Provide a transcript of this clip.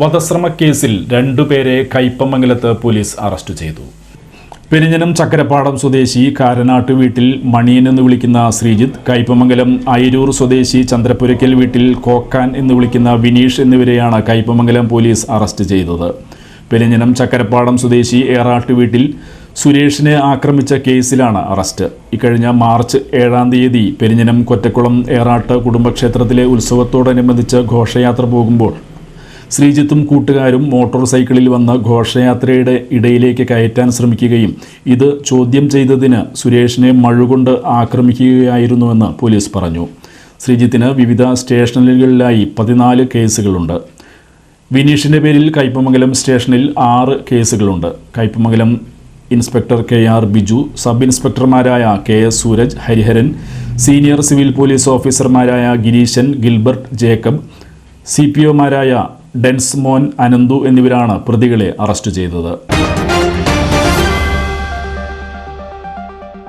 വധശ്രമ കേസിൽ രണ്ടുപേരെ കയ്പമംഗലത്ത് police arrest ചെയ്തു. പെരിഞ്ഞനം ചക്കരപ്പാടം സ്വദേശി കാരനാട്ട് വീട്ടിൽ മണിയൻ എന്ന് വിളിക്കുന്ന ശ്രീജിത്ത് കയ്പമംഗലം അയിരൂർ സ്വദേശി ചന്ദ്രപുരയ്ക്കൽ വീട്ടിൽ കോക്കാൻ എന്ന് വിളിക്കുന്ന വിനീഷ് എന്നിവരെയാണ് കയ്പമംഗലം പോലീസ് അറസ്റ്റ് ചെയ്തത്. പെരിഞ്ഞനം ചക്കരപ്പാടം സ്വദേശി ഏറാട്ട് വീട്ടിൽ സുരേഷിനെ ആക്രമിച്ച കേസിലാണ് അറസ്റ്റ്. ഇക്കഴിഞ്ഞ മാർച്ച് ഏഴാം തീയതി പെരിഞ്ഞനം കൊറ്റക്കുളം ഏറാട്ട് കുടുംബക്ഷേത്രത്തിലെ ഉത്സവത്തോടനുബന്ധിച്ച് ഘോഷയാത്ര പോകുമ്പോൾ ശ്രീജിത്തും കൂട്ടുകാരും മോട്ടോർ സൈക്കിളിൽ വന്ന ഘോഷയാത്രയുടെ ഇടയിലേക്ക് കയറ്റാൻ ശ്രമിക്കുകയും ഇത് ചോദ്യം ചെയ്തതിന് സുരേഷിനെ മഴുകൊണ്ട് ആക്രമിക്കുകയായിരുന്നുവെന്ന് പോലീസ് പറഞ്ഞു. ശ്രീജിത്തിന് വിവിധ സ്റ്റേഷനുകളിലായി പതിനാല് കേസുകളുണ്ട്. വിനീഷിന്റെ പേരിൽ കയ്പമംഗലം സ്റ്റേഷനിൽ ആറ് കേസുകളുണ്ട്. Kaipamangalam inspector K R Biju sub ഇൻസ്പെക്ടർമാരായ K S Suraj Hariharan senior civil police ഓഫീസർമാരായ Gireesan Gilbert Jacob C P ഒമാരായ Densmon Ananthu എന്നിവരാണ് പ്രതികളെ അറസ്റ്റ് ചെയ്തത്